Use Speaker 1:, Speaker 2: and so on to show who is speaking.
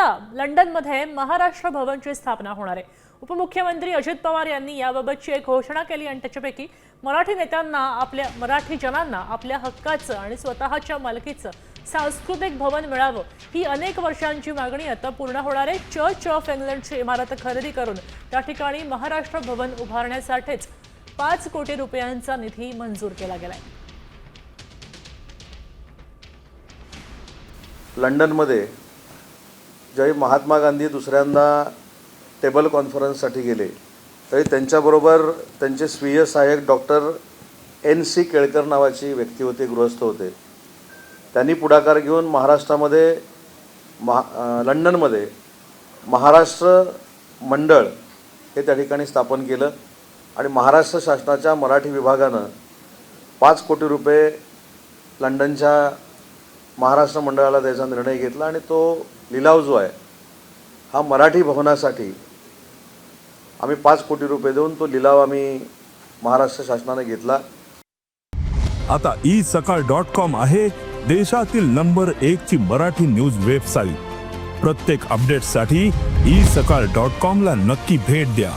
Speaker 1: आता लंडनमध्ये महाराष्ट्र भवनची स्थापना होणार आहे. उपमुख्यमंत्री अजित पवार यांनी याबाबतची एक घोषणा केली आणि त्याच्यापैकी मराठी नेत्यांना आपल्या मराठी जनांना आपल्या हक्काचं आणि स्वतःच्या मालकीचं सांस्कृतिक भवन मिळावं ही अनेक वर्षांची मागणी आता पूर्ण होणार आहे. चर्च ऑफ इंग्लंडची इमारत खरेदी करून त्या ठिकाणी महाराष्ट्र भवन उभारण्यासाठीच पाच कोटी रुपयांचा निधी मंजूर केला गेलाय.
Speaker 2: लंडनमध्ये ज्यावेळी महात्मा गांधी दुसऱ्यांदा टेबल कॉन्फरन्ससाठी गेले तरी त्यांच्याबरोबर त्यांचे स्वीय सहाय्यक डॉक्टर एन सी केळकर नावाची व्यक्ती होते गृहस्थ होते. त्यांनी पुढाकार घेऊन महाराष्ट्रामध्ये महा लंडनमध्ये महाराष्ट्र मंडळ हे त्या ठिकाणी स्थापन केलं आणि महाराष्ट्र शासनाच्या मराठी विभागानं पाच कोटी रुपये लंडनच्या महाराष्ट्र मंडळाला द्यायचा निर्णय घेतला आणि तो लिलाव जो आहे हा मराठी भवनासाठी आम्ही पाच कोटी रुपये देऊन तो लिलाव आम्ही महाराष्ट्र शासनाने घेतला.
Speaker 3: आता ई सकाळ डॉट कॉम आहे देशातील नंबर एक ची मराठी न्यूज वेबसाईट. प्रत्येक अपडेटसाठी ई सकाळ डॉट कॉम ला नक्की भेट द्या.